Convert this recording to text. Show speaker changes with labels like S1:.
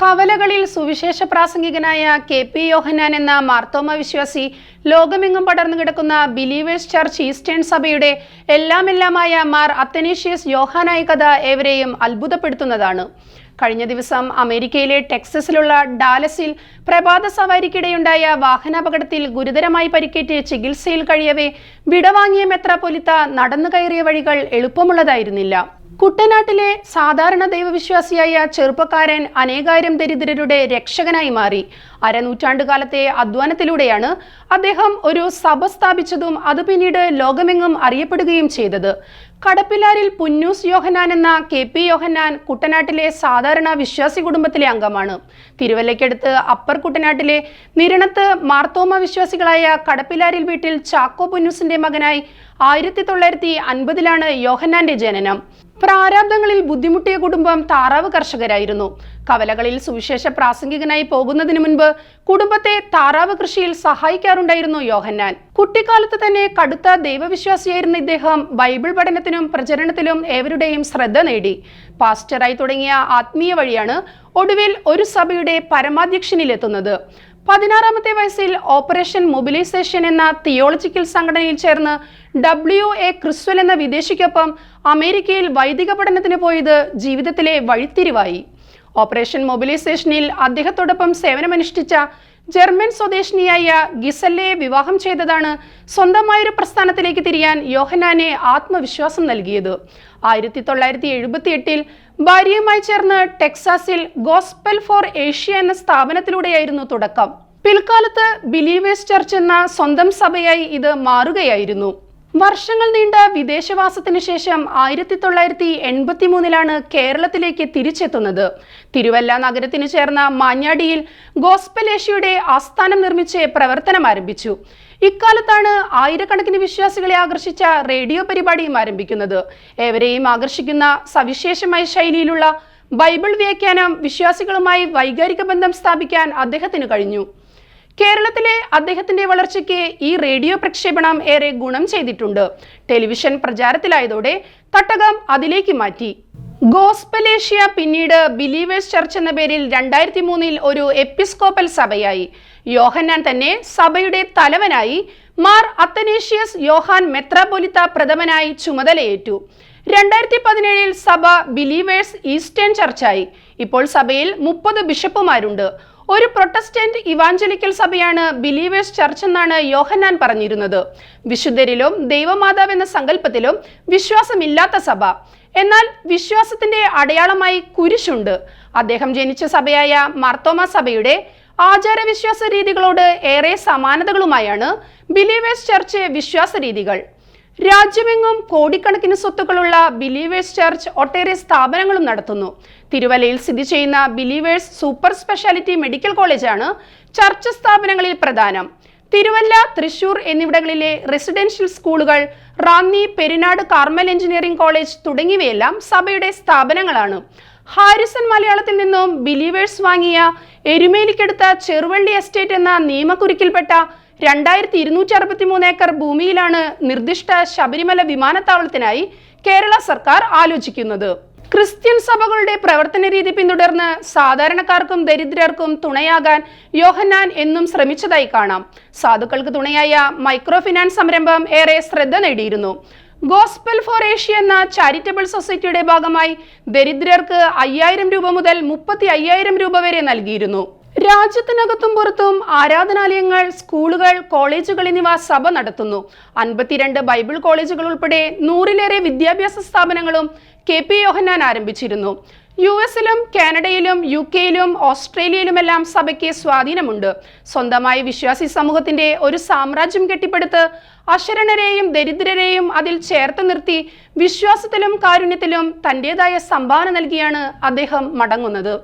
S1: കവലകളിൽ സുവിശേഷ പ്രാസംഗികനായ K P യോഹന്നാൻ എന്ന മാർത്തോമ വിശ്വാസി ലോകമെങ്ങും പടർന്നു കിടക്കുന്ന ബിലീവേഴ്സ് ചർച്ച് ഈസ്റ്റേൺ സഭയുടെ എല്ലാമെല്ലാമായ മാർ അത്തനേഷ്യസ് യോഹാനായ കഥ ഏവരെയും അത്ഭുതപ്പെടുത്തുന്നതാണ്. കഴിഞ്ഞ ദിവസം അമേരിക്കയിലെ ടെക്സസിലുള്ള ഡാലസിൽ പ്രഭാത സവാരിക്കിടെയുണ്ടായ വാഹനാപകടത്തിൽ ഗുരുതരമായി പരിക്കേറ്റ് ചികിത്സയിൽ കഴിയവേ വിടവാങ്ങിയ മെത്രാപ്പൊലിത്ത നടന്നു കയറിയ വഴികൾ എളുപ്പമുള്ളതായിരുന്നില്ല. കുട്ടനാട്ടിലെ സാധാരണ ദൈവവിശ്വാസിയായ ചെറുപ്പക്കാരൻ അനേകായിരം ദരിദ്രരുടെ രക്ഷകനായി മാറി. അരനൂറ്റാണ്ടുകാലത്തെ അധ്വാനത്തിലൂടെയാണ് അദ്ദേഹം ഒരു സഭ സ്ഥാപിച്ചതും അത് പിന്നീട് ലോകമെങ്ങും അറിയപ്പെടുകയും ചെയ്തത്. കടപ്പിലാരിൽ പുന്നൂസ് യോഹന്നാൻ എന്ന കെ പി യോഹന്നാൻ കുട്ടനാട്ടിലെ സാധാരണ വിശ്വാസി കുടുംബത്തിലെ അംഗമാണ്. തിരുവല്ലയ്ക്കടുത്ത് അപ്പർ കുട്ടനാട്ടിലെ നിരണത്ത് മാർത്തോമ വിശ്വാസികളായ കടപ്പിലാരിൽ വീട്ടിൽ ചാക്കോ പുന്നൂസിന്റെ മകനായി ആയിരത്തി തൊള്ളായിരത്തി അൻപതിലാണ് യോഹന്നാന്റെ ജനനം. പ്രാരാബ്ദങ്ങളിൽ ബുദ്ധിമുട്ടിയ കുടുംബം താറാവ് കർഷകരായിരുന്നു. കവലകളിൽ സുവിശേഷ പ്രാസംഗികനായി പോകുന്നതിന് മുൻപ് കുടുംബത്തെ താറാവ് കൃഷിയിൽ സഹായിക്കാറുണ്ടായിരുന്നു യോഹന്നാൻ. കുട്ടിക്കാലത്ത് തന്നെ കടുത്ത ദൈവവിശ്വാസിയായിരുന്ന ഇദ്ദേഹം ബൈബിൾ പഠനത്തിനും പ്രചരണത്തിലും ഏവരുടെയും ശ്രദ്ധ നേടി. പാസ്റ്ററായി തുടങ്ങിയ ആത്മീയ വഴിയാണ് ഒടുവിൽ ഒരു സഭയുടെ പരമാധ്യക്ഷനിലെത്തുന്നത്. പതിനാറാമത്തെ വയസ്സിൽ ഓപ്പറേഷൻ മൊബിലൈസേഷൻ എന്ന തിയോളജിക്കൽ സംഘടനയിൽ ചേർന്ന് ഡബ്ല്യു എ ക്രിസ്വൽ എന്ന വിദേശിക്കൊപ്പം അമേരിക്കയിൽ വൈദിക പഠനത്തിന് പോയത് ജീവിതത്തിലെ വഴിത്തിരിവായി. ഓപ്പറേഷൻ മൊബിലൈസേഷനിൽ അദ്ദേഹത്തോടൊപ്പം സേവനമനുഷ്ഠിച്ച ജർമ്മൻ സ്വദേശിനിയായ ഗിസല്ലയെ വിവാഹം ചെയ്തതാണ് സ്വന്തമായൊരു പ്രസ്ഥാനത്തിലേക്ക് തിരിയാൻ യോഹനാനെ ആത്മവിശ്വാസം നൽകിയത്. ആയിരത്തി തൊള്ളായിരത്തി എഴുപത്തി എട്ടിൽ ഭാര്യയുമായി ചേർന്ന് ടെക്സാസിൽ ഗോസ്പെൽ ഫോർ ഏഷ്യ എന്ന സ്ഥാപനത്തിലൂടെയായിരുന്നു തുടക്കം. പിൽക്കാലത്ത് ബിലീവേഴ്സ് ചർച്ച് എന്ന സ്വന്തം സഭയായി ഇത് മാറുകയായിരുന്നു. വർഷങ്ങൾ നീണ്ട വിദേശവാസത്തിനു ശേഷം ആയിരത്തി തൊള്ളായിരത്തി എൺപത്തി മൂന്നിലാണ് കേരളത്തിലേക്ക് തിരിച്ചെത്തുന്നത്. തിരുവല്ല നഗരത്തിന് ചേർന്ന മാഞ്ഞാടിയിൽ ഗോസ്പലേഷ്യയുടെ ആസ്ഥാനം നിർമ്മിച്ച് പ്രവർത്തനം ആരംഭിച്ചു ഇക്കാലത്താണ് ആയിരക്കണക്കിന് വിശ്വാസികളെ ആകർഷിച്ച റേഡിയോ പരിപാടിയും ആരംഭിക്കുന്നത്. ഏവരെയും ആകർഷിക്കുന്ന സവിശേഷമായ ശൈലിയിലുള്ള ബൈബിൾ വ്യാഖ്യാനം വിശ്വാസികളുമായി വൈകാരിക ബന്ധം സ്ഥാപിക്കാൻ അദ്ദേഹത്തിന് കഴിഞ്ഞു. കേരളത്തിലെ അദ്ദേഹത്തിന്റെ വളർച്ചയ്ക്ക് ഈ റേഡിയോ പ്രക്ഷേപണം ഏറെ ഗുണം ചെയ്തിട്ടുണ്ട്. ടെലിവിഷൻ പ്രചാരത്തിലായതോടെ തട്ടകം അതിലേക്ക് മാറ്റി. ഗോസ്പലേഷ്യ പിന്നീട് ബിലീവേഴ്സ് ചർച്ച് എന്ന പേരിൽ രണ്ടായിരത്തി മൂന്നിൽ ഒരു എപ്പിസ്കോപ്പൽ സഭയായി. യോഹന്നാൻ തന്നെ സഭയുടെ തലവനായി മാർ അത്തനേഷ്യസ് യോഹാൻ മെത്രാപൊലിത്ത പ്രഥമനായി ചുമതലയേറ്റു. രണ്ടായിരത്തി പതിനേഴിൽ സഭ ബിലീവേഴ്സ് ഈസ്റ്റേൺ ചർച്ചായി. ഇപ്പോൾ സഭയിൽ മുപ്പത് ബിഷപ്പുമാരുണ്ട്. ഒരു പ്രൊട്ടസ്റ്റന്റ് ഇവാഞ്ചലിക്കൽ സഭയാണ് ബിലീവേഴ്സ് ചർച്ച് എന്നാണ് യോഹന്നാൻ പറഞ്ഞിരുന്നത്. വിശുദ്ധരിലും ദൈവമാതാവ് എന്ന സങ്കല്പത്തിലും വിശ്വാസമില്ലാത്ത സഭ. എന്നാൽ വിശ്വാസത്തിന്റെ അടയാളമായി കുരിശുണ്ട്. അദ്ദേഹം ജനിച്ച സഭയായ മാർത്തോമ സഭയുടെ ആചാരവിശ്വാസ രീതികളോട് ഏറെ സമാനതകളുമായാണ് ബിലീവേഴ്സ് ചർച്ച് വിശ്വാസ രീതികൾ. രാജ്യമെങ്ങും കോടിക്കണക്കിന് സ്വത്തുക്കളുള്ള ബിലീവേഴ്സ് ചർച്ച് ഒട്ടേറെ സ്ഥാപനങ്ങളും നടത്തുന്നു. തിരുവല്ലയിൽ സ്ഥിതി ചെയ്യുന്ന ബിലീവേഴ്സ് സൂപ്പർ സ്പെഷ്യാലിറ്റി മെഡിക്കൽ കോളേജാണ് ചർച്ച് സ്ഥാപനങ്ങളിൽ പ്രധാനം. തിരുവല്ല തൃശൂർ എന്നിവിടങ്ങളിലെ റെസിഡൻഷ്യൽ സ്കൂളുകൾ Ranni Perinad Carmel engineering college തുടങ്ങിയവയെല്ലാം സഭയുടെ സ്ഥാപനങ്ങളാണ്. ഹാരിസൺ മലയാളത്തിൽ നിന്നും ബിലീവേഴ്സ് വാങ്ങിയ എരുമേലിക്കടുത്ത ചെറുവള്ളി എസ്റ്റേറ്റ് എന്ന നിയമക്കുരുക്കിൽപ്പെട്ട രണ്ടായിരത്തി ഇരുന്നൂറ്റി അറുപത്തി മൂന്ന് ഏക്കർ ഭൂമിയിലാണ് നിർദ്ദിഷ്ട ശബരിമല വിമാനത്താവളത്തിനായി കേരള സർക്കാർ ആലോചിക്കുന്നത്. ക്രിസ്ത്യൻ സഭകളുടെ പ്രവർത്തന രീതി പിന്തുടർന്ന് സാധാരണക്കാർക്കും ദരിദ്രർക്കും തുണയാകാൻ യോഹന്നാൻ എന്നും ശ്രമിച്ചതായി കാണാം. സാധുക്കൾക്ക് തുണയായ മൈക്രോ ഫിനാൻസ് സംരംഭം ഏറെ ശ്രദ്ധ നേടിയിരുന്നു. ഗോസ്പെൽ ഫോർ ഏഷ്യ എന്ന ചാരിറ്റബിൾ സൊസൈറ്റിയുടെ ഭാഗമായി ദരിദ്രർക്ക് അയ്യായിരം രൂപ മുതൽ മുപ്പത്തി അയ്യായിരം രൂപ വരെ നൽകിയിരുന്നു. രാജ്യത്തിനകത്തും പുറത്തും ആരാധനാലയങ്ങൾ സ്കൂളുകൾ കോളേജുകൾ എന്നിവ സഭ നടത്തുന്നു. അൻപത്തിരണ്ട് ബൈബിൾ കോളേജുകൾ ഉൾപ്പെടെ നൂറിലേറെ വിദ്യാഭ്യാസ സ്ഥാപനങ്ങളും കെ പി യോഹന്നാൻ ആരംഭിച്ചിരുന്നു. യു എസിലും കാനഡയിലും യു കെയിലും ഓസ്ട്രേലിയയിലുമെല്ലാം സഭയ്ക്ക് സ്വാധീനമുണ്ട്. സ്വന്തമായി വിശ്വാസി സമൂഹത്തിന്റെ ഒരു സാമ്രാജ്യം കെട്ടിപ്പടുത്ത് അശരണരെയും ദരിദ്രരെയും അതിൽ ചേർത്ത് നിർത്തി വിശ്വാസത്തിലും കാരുണ്യത്തിലും തന്റെതായ സംഭാവന നൽകിയാണ് അദ്ദേഹം മടങ്ങുന്നത്.